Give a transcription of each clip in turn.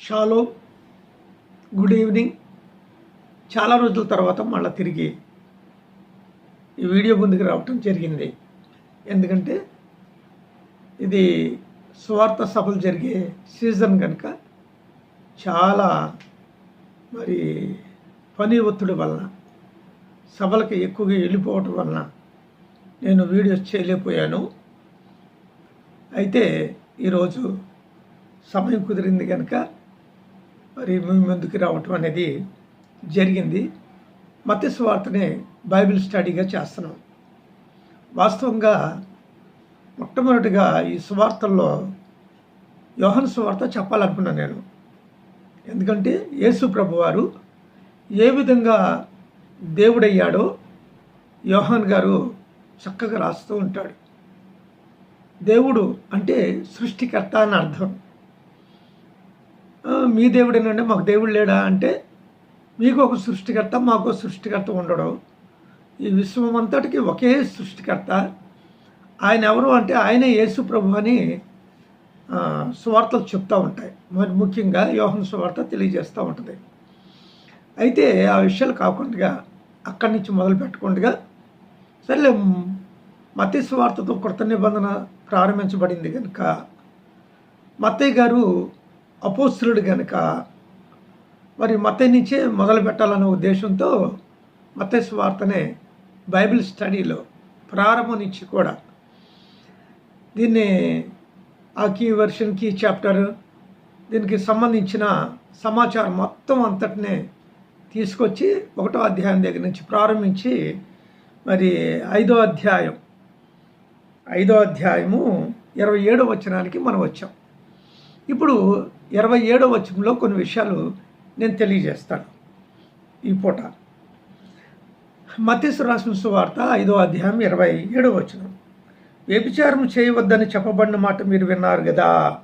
Shallow good evening. చాలా రోజుల తర్వాత మళ్ళీ తిరిగి ఈ వీడియో ముందుకు రావటం జరిగింది. ఎందుకంటే ఇది స్వార్థ సభలు జరిగే సీజన్ కనుక చాలా మరి పని ఒత్తిడి వలన సభలకు ఎక్కువగా వెళ్ళిపోవటం వలన నేను వీడియోస్ చేయలేకపోయాను. అయితే ఈరోజు సమయం కుదిరింది కనుక మరి మీ ముందుకు రావటం అనేది జరిగింది. మత్స్య బైబిల్ స్టడీగా చేస్తున్నాం. వాస్తవంగా మొట్టమొదటిగా ఈ సువార్తల్లో యోహన్ సువార్త చెప్పాలనుకున్నాను నేను. ఎందుకంటే యేసు ప్రభువారు ఏ విధంగా దేవుడయ్యాడో యోహాన్ గారు చక్కగా రాస్తూ ఉంటాడు. దేవుడు అంటే సృష్టికర్త అని అర్థం. మీ దేవుడేనండి మాకు దేవుడు లేడా అంటే మీకు ఒక సృష్టికర్త మాకు సృష్టికర్త ఉండడం. ఈ విశ్వం అంతటికి ఒకే సృష్టికర్త. ఆయన ఎవరు అంటే ఆయన యేసు ప్రభు అని సువార్తలు చెప్తూ ఉంటాయి. మరి ముఖ్యంగా యోహన్ సువార్త తెలియజేస్తూ ఉంటుంది. అయితే ఆ విషయాలు కాకుండా అక్కడి నుంచి మొదలు పెట్టకుండా సరే మతీ సువార్తతో కృత నిబంధన ప్రారంభించబడింది కనుక మత్తయ్య గారు అపోస్తులుడు కనుక మరి మత నుంచే మొదలు పెట్టాలనే ఉద్దేశంతో మత వార్తనే బైబిల్ స్టడీలో ప్రారంభం నుంచి కూడా దీన్ని ఆ కీ వెర్షన్ కీ చాప్టర్ దీనికి సంబంధించిన సమాచారం మొత్తం అంతటినే తీసుకొచ్చి ఒకటో అధ్యాయం దగ్గర నుంచి ప్రారంభించి మరి ఐదో అధ్యాయం ఐదో అధ్యాయము ఇరవై ఏడో వచనానికి మనం వచ్చాం. ఇప్పుడు ఇరవై ఏడో వచనంలో కొన్ని విషయాలు నేను తెలియజేస్తాను ఈ పూట. మతీసు రాసిన సువార్త ఐదో అధ్యాయం ఇరవై ఏడో వచనం. వ్యభిచారం చేయవద్దని చెప్పబడిన మాట మీరు విన్నారు కదా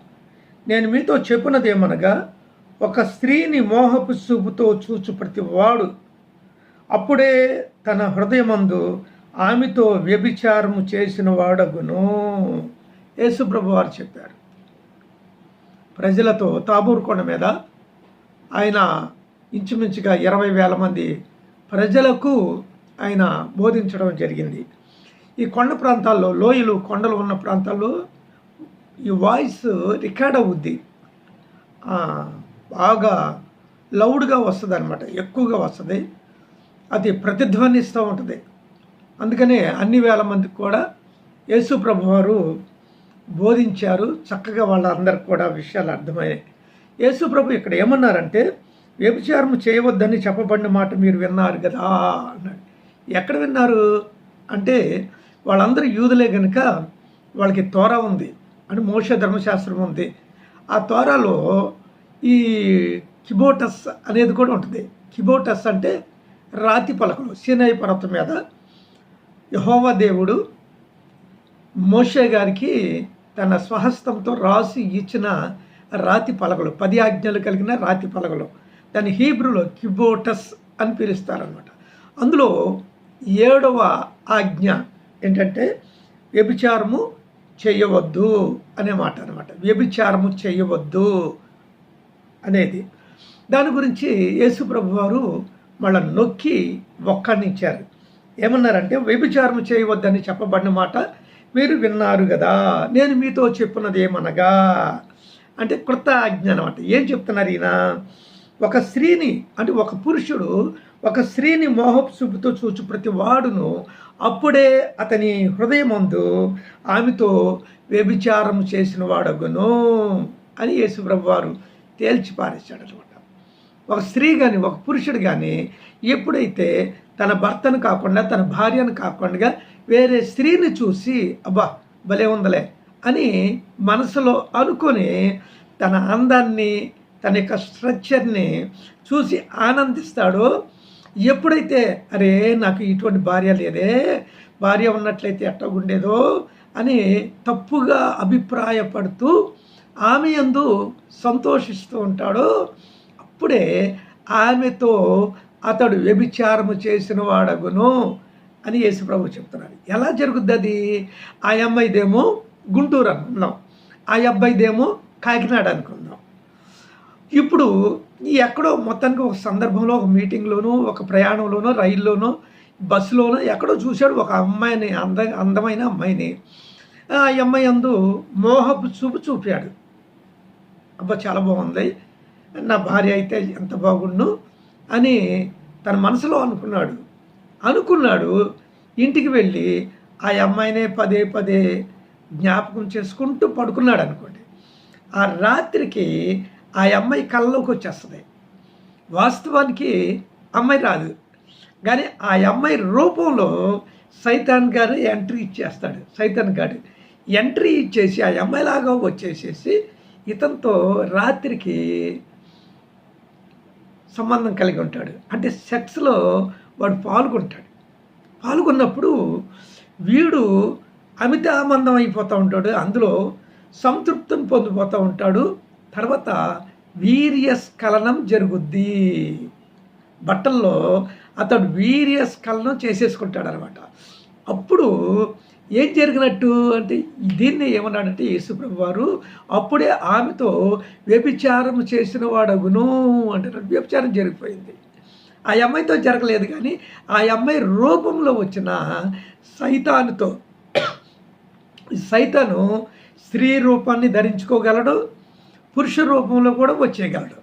నేను మీతో చెప్పినదేమనగా ఒక స్త్రీని మోహపు చూపుతో చూచు ప్రతివాడు అప్పుడే తన హృదయమందు ఆమెతో వ్యభిచారము చేసిన వాడగును. యేసుప్రభు వారు చెప్పారు. ప్రజలతో తాబూరు కొండ మీద ఆయన ఇంచుమించుగా ఇరవై వేల మంది ప్రజలకు ఆయన బోధించడం జరిగింది. ఈ కొండ ప్రాంతాల్లో లోయలు కొండలు ఉన్న ప్రాంతాల్లో ఈ వాయిస్ రికార్డ్ అవుద్ది. బాగా లౌడ్గా వస్తుంది అనమాట ఎక్కువగా వస్తుంది. అది ప్రతిధ్వనిస్తూ ఉంటుంది. అందుకనే అన్ని వేల మందికి కూడా యేసు ప్రభు వారు బోధించారు. చక్కగా వాళ్ళందరికి కూడా విషయాలు అర్థమయ్యాయి. యేసుప్రభు ఇక్కడ ఏమన్నారంటే వ్యభిచారం చేయవద్దని చెప్పబడిన మాట మీరు విన్నారు కదా అన్నాడు. ఎక్కడ విన్నారు? అంటే వాళ్ళందరూ యూదులే కనుక వాళ్ళకి తోర ఉంది అని మోష ధర్మశాస్త్రం ఉంది. ఆ తోరలో ఈ కిబోటస్ అనేది కూడా ఉంటుంది. కిబోటస్ అంటే రాతి పలకలు సీనాయి పర్వతం మీద యహోవా దేవుడు మోషే గారికి తన స్వహస్తంతో రాసి ఇచ్చిన రాతి పలకలు పది ఆజ్ఞలు కలిగిన రాతి పలకలు. దాని హీబ్రూలో కిబోటస్ అని పిలుస్తారనమాట అందులో ఏడవ ఆజ్ఞ ఏంటంటే వ్యభిచారము చేయవద్దు అనే మాట అనమాట వ్యభిచారము చేయవద్దు అనేది. దాని గురించి యేసుప్రభు వారు మళ్ళీ నొక్కి ఒక్కడినిచ్చారు ఏమన్నారంటే వ్యభిచారం చేయవద్దని చెప్పబడిన మాట మీరు విన్నారు కదా నేను మీతో చెప్పున్నది ఏమనగా అంటే కృత ఆజ్ఞ అనమాట ఏం చెప్తున్నారు ఈయన? ఒక స్త్రీని అంటే ఒక పురుషుడు ఒక స్త్రీని మోహపు చూచు ప్రతి వాడును అప్పుడే అతని హృదయమందు ఆమెతో వ్యభిచారం చేసిన వాడగును అని యేసుప్రభు వారు తేల్చిపారేశాడు అనమాట ఒక స్త్రీ కానీ ఒక పురుషుడు కానీ ఎప్పుడైతే తన భర్తను కాకుండా తన భార్యను కాకుండా వేరే స్త్రీని చూసి అబ్బా భలే ఉందలే అని మనసులో అనుకొని తన అందాన్ని తన యొక్క స్ట్రక్చర్ని చూసి ఆనందిస్తాడో. ఎప్పుడైతే అరే నాకు ఇటువంటి భార్య లేదే భార్య ఉన్నట్లయితే ఎట్టగుండేదో అని తప్పుగా అభిప్రాయపడుతూ ఆమె యందు సంతోషిస్తూ ఉంటాడో. అప్పుడే ఆమెతో అతడు వ్యభిచారము చేసిన వాడగును. అని యేసుప్రభు చెప్తున్నారు ఎలా జరుగుద్ది అది ఆ అమ్మాయిదేమో గుంటూరు అనుకుందాం. ఆ అబ్బాయిదేమో కాకినాడ అనుకుందాం. ఇప్పుడు ఈ ఎక్కడో మొత్తానికి ఒక సందర్భంలో ఒక మీటింగ్లోనూ ఒక ప్రయాణంలోనో రైల్లోనో బస్సులోనో ఎక్కడో చూశాడు ఒక అమ్మాయిని అంద అందమైన అమ్మాయిని. ఆ అమ్మాయి అందు మోహపు చూపు చూపాడు. అబ్బా చాలా బాగుంది. నా భార్య అయితే ఎంత బాగుండు అని తన మనసులో అనుకున్నాడు. అనుకున్నాడు ఇంటికి వెళ్ళి ఆ అమ్మాయినే పదే పదే జ్ఞాపకం చేసుకుంటూ పడుకున్నాడు అనుకోండి. ఆ రాత్రికి ఆ అమ్మాయి కళ్ళలోకి వచ్చేస్తుంది. వాస్తవానికి అమ్మాయి రాదు. కానీ ఆ అమ్మాయి రూపంలో సైతాన్ గారు ఎంట్రీ ఇచ్చేస్తాడు. సైతాన్ గారు ఎంట్రీ ఇచ్చేసి ఆ అమ్మాయిలాగా వచ్చేసేసి ఇతనితో రాత్రికి సంబంధం కలిగి ఉంటాడు. అంటే సెక్స్లో వాడు పాల్గొంటాడు. పాల్గొన్నప్పుడు వీడు అమితామందం అయిపోతూ ఉంటాడు. అందులో సంతృప్తిని పొందిపోతూ ఉంటాడు. తర్వాత వీర్యస్ఖలనం జరుగుద్ది. బట్టల్లో అతడు వీర్యస్ఖలనం చేసేసుకుంటాడు అనమాట అప్పుడు ఏం జరిగినట్టు అంటే దీన్ని ఏమన్నాడంటే యేసుప్రభు వారు అప్పుడే ఆమెతో వ్యభిచారం చేసిన వాడగును అంటారు. వ్యభిచారం జరిగిపోయింది. ఆ అమ్మాయితో జరగలేదు కానీ ఆ అమ్మాయి రూపంలో వచ్చిన సైతానుతో సైతాను స్త్రీ రూపాన్ని ధరించుకోగలడు పురుష రూపంలో కూడా వచ్చేయగలడు.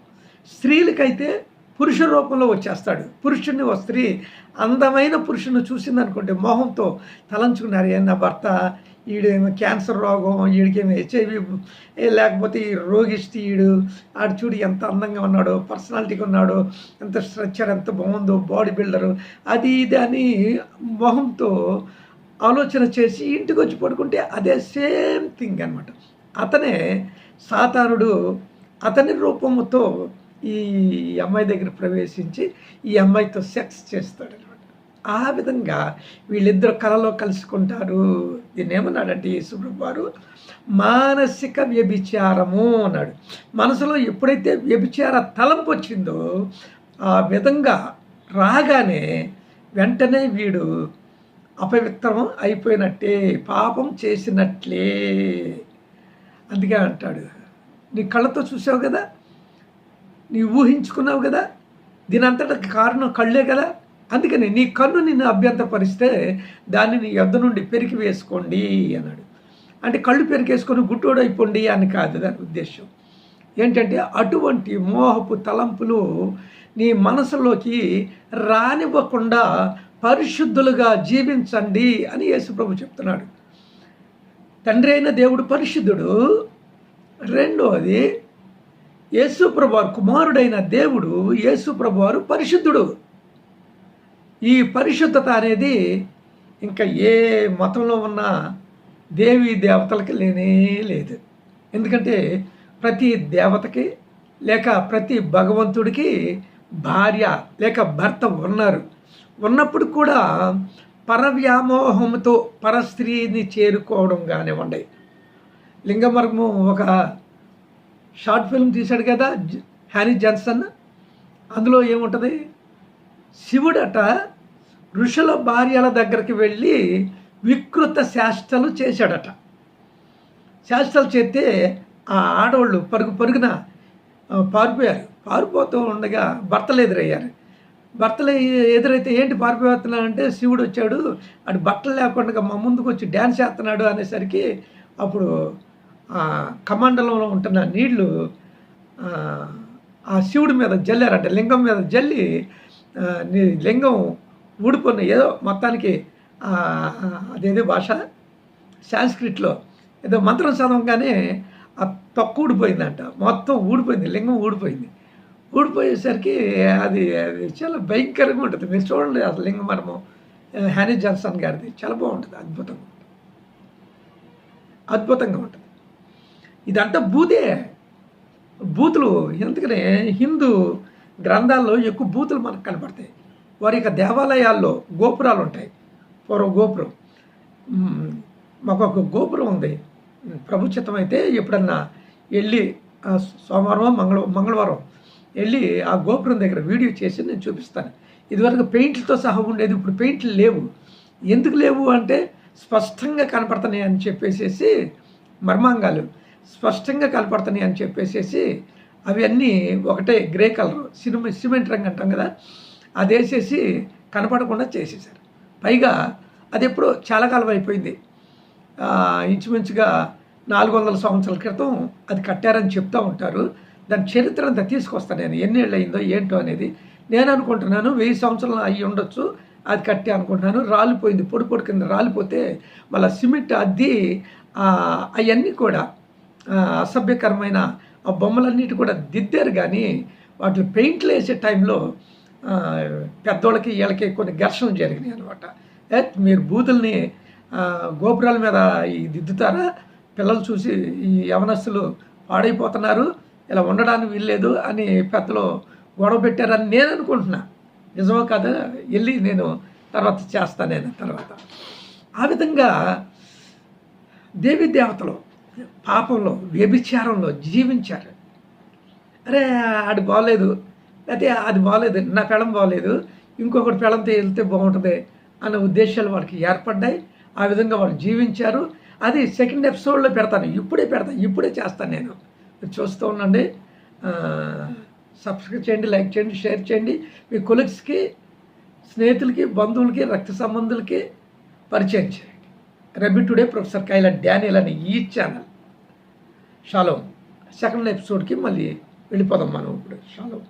స్త్రీలకైతే పురుష రూపంలో వచ్చేస్తాడు. పురుషుడిని ఓ స్త్రీ అందమైన పురుషుని చూసిందనుకోండి మొహంతో తలంచుకున్నారు ఏ నా భర్త ఈడేమో క్యాన్సర్ రోగం వీడికేమో హెచ్ఐవి లేకపోతే ఈ రోగిష్టి ఈడు ఆడు చూడు ఎంత అందంగా ఉన్నాడో పర్సనాలిటీగా ఉన్నాడో ఎంత స్ట్రక్చర్ ఎంత బాగుందో బాడీ బిల్డరు అది ఇది అని మొహంతో ఆలోచన చేసి ఇంటికి వచ్చి పడుకుంటే అదే సేమ్ థింగ్ అనమాట అతనే సాతానుడు అతని రూపముతో ఈ అమ్మాయి దగ్గర ప్రవేశించి ఈ అమ్మాయితో సెక్స్ చేస్తాడు. ఆ విధంగా వీళ్ళిద్దరు కళలో కలుసుకుంటారు. దీన్ని ఏమన్నాడంటే యేసుప్రభు వారు మానసిక వ్యభిచారము అన్నాడు. మనసులో ఎప్పుడైతే వ్యభిచార తలంపు వచ్చిందో ఆ విధంగా రాగానే వెంటనే వీడు అపవిత్రం అయిపోయినట్టే పాపం చేసినట్లే. అందుకే అంటాడు నీ కళ్ళతో చూసావు కదా? నీ ఊహించుకున్నావు కదా? దీని కారణం కళ్ళే కదా? అందుకని నీ కన్ను నిన్ను అభ్యంతరపరిస్తే దాన్ని నీ యొద్ద నుండి పెరికి వేసుకోండి అన్నాడు. అంటే కళ్ళు పెరికేసుకొని గుట్టోడు అయిపోండి అని కాదు దాని ఉద్దేశం. ఏంటంటే అటువంటి మోహపు తలంపులు నీ మనసులోకి రానివ్వకుండా పరిశుద్ధులుగా జీవించండి అని యేసుప్రభు చెప్తున్నాడు. తండ్రి అయిన దేవుడు పరిశుద్ధుడు. రెండవది యేసుప్రభు వారు కుమారుడైన దేవుడు యేసుప్రభు వారు పరిశుద్ధుడు. ఈ పరిశుద్ధత అనేది ఇంకా ఏ మతంలో ఉన్న దేవి దేవతలకి లేనే లేదు. ఎందుకంటే ప్రతి దేవతకి లేక ప్రతి భగవంతుడికి భార్య లేక భర్త ఉన్నారు. ఉన్నప్పుడు కూడా పరవ్యామోహంతో పరస్త్రీని చేరుకోవడం కానివ్వండి. లింగమర్గము ఒక షార్ట్ ఫిల్మ్ తీశాడు కదా జ- జాన్సన్. అందులో ఏముంటుంది? శివుడట ఋషుల భార్యల దగ్గరికి వెళ్ళి వికృత శాస్త్రాలు చేశాడట. శాస్త్రాలు చేస్తే ఆ ఆడవాళ్ళు పరుగు పరుగున పారిపోయారు. పారిపోతూ ఉండగా భర్తలు ఎదురయ్యారు. భర్తలు ఎదురైతే ఏంటి పారిపోతున్నాడు అంటే శివుడు వచ్చాడు అటు బట్టలు లేకుండా మా ముందుకు వచ్చి డ్యాన్స్ చేస్తున్నాడు అనేసరికి అప్పుడు ఆ కమండలంలో ఉంటున్న నీళ్ళు ఆ, శివుడి మీద జల్లారంట లింగం మీద జల్లి నీ లింగం ఊడిపోయిన ఏదో మొత్తానికి అదేదో భాష సాంస్క్రిట్లో ఏదో మంత్రం చదవగానే ఆ తొక్క ఊడిపోయిందంట. మొత్తం ఊడిపోయింది లింగం ఊడిపోయింది. ఊడిపోయేసరికి అది అది చాలా భయంకరంగా ఉంటుంది. మీరు చూడండి అసలు లింగం మనము హ్యానీ జాన్సన్ గారిది చాలా బాగుంటుంది అద్భుతంగా ఉంటుంది. అద్భుతంగా ఉంటుంది. ఇదంతా బూదే బూతులు ఎందుకనే హిందూ గ్రంథాల్లో ఎక్కువ బూతులు మనకు కనపడతాయి. వారి యొక్క దేవాలయాల్లో గోపురాలు ఉంటాయి. పూర్వం గోపురం. మాకు ఒక గోపురం ఉంది. ప్రభుత్వం అయితే ఎప్పుడన్నా వెళ్ళి సోమవారం మంగళ మంగళవారం వెళ్ళి ఆ గోపురం దగ్గర వీడియో చేసి నేను చూపిస్తాను. ఇదివరకు పెయింట్లతో సహా ఉండేది ఇప్పుడు పెయింట్లు లేవు. ఎందుకు లేవు అంటే స్పష్టంగా కనపడుతున్నాయి అని చెప్పేసేసి మర్మాంగాలు. స్పష్టంగా కనపడుతున్నాయి అని చెప్పేసేసి అవన్నీ ఒకటే గ్రే కలర్ సినిమా సిమెంట్ రంగు అంటాం కదా అది వేసేసి కనపడకుండా చేసేసారు పైగా అది ఎప్పుడో చాలా కాలం అయిపోయింది. ఇంచుమించుగా నాలుగు వందల సంవత్సరాల క్రితం అది కట్టారని చెప్తూ ఉంటారు. దాని చరిత్ర అంతా తీసుకొస్తాను నేను. ఎన్ని ఏళ్ళు అయిందో ఏంటో అనేది నేను అనుకుంటున్నాను. వెయ్యి సంవత్సరాలు అయ్యి ఉండొచ్చు. అది కట్టే అనుకుంటున్నాను. రాలిపోయింది. పొడి పొడి కింద రాలిపోతే మళ్ళీ సిమెంట్ అద్ది అవన్నీ కూడా అసభ్యకరమైన ఆ బొమ్మలన్నిటి కూడా దిద్దారు కానీ వాటి పెయింట్లు వేసే టైంలో పెద్దోళ్ళకి వీళ్ళకి కొన్ని ఘర్షణలు జరిగినాయి అనమాట మీరు బూతుల్ని గోపురాల మీద ఈ దిద్దుతారా? పిల్లలు చూసి ఈ యవనస్తులు పాడైపోతున్నారు ఇలా ఉండడానికి వీల్లేదు అని పెద్దలు గొడవ పెట్టారని నేను అనుకుంటున్నా. నిజమో కదా వెళ్ళి నేను తర్వాత చేస్తాను నేను తర్వాత. ఆ విధంగా దేవి దేవతలు పాపంలో వ్యభిచారంలో జీవించారు. అరే ఆడు బాగలేదు అయితే అది బాగలేదు నా పెళం బాగలేదు ఇంకొకటి పెళంతో వెళ్తే బాగుంటుంది అన్న ఉద్దేశాలు వాళ్ళకి ఏర్పడ్డాయి. ఆ విధంగా వాళ్ళు జీవించారు. అది సెకండ్ ఎపిసోడ్లో పెడతాను. ఇప్పుడే పెడతాను. ఇప్పుడే చేస్తాను నేను. చూస్తూ ఉండండి. సబ్స్క్రైబ్ చేయండి లైక్ చేయండి షేర్ చేయండి. మీ కొలీగ్స్కి స్నేహితులకి బంధువులకి రక్త సంబంధులకి పరిచయం చేయండి. రబీ టుడే ప్రొఫెసర్ కైలా డానియల్ అని ఈ ఛానల్. షాలో. సెకండ్ ఎపిసోడ్కి మళ్ళీ వెళ్ళిపోదాం మనం ఇప్పుడు. షాలో.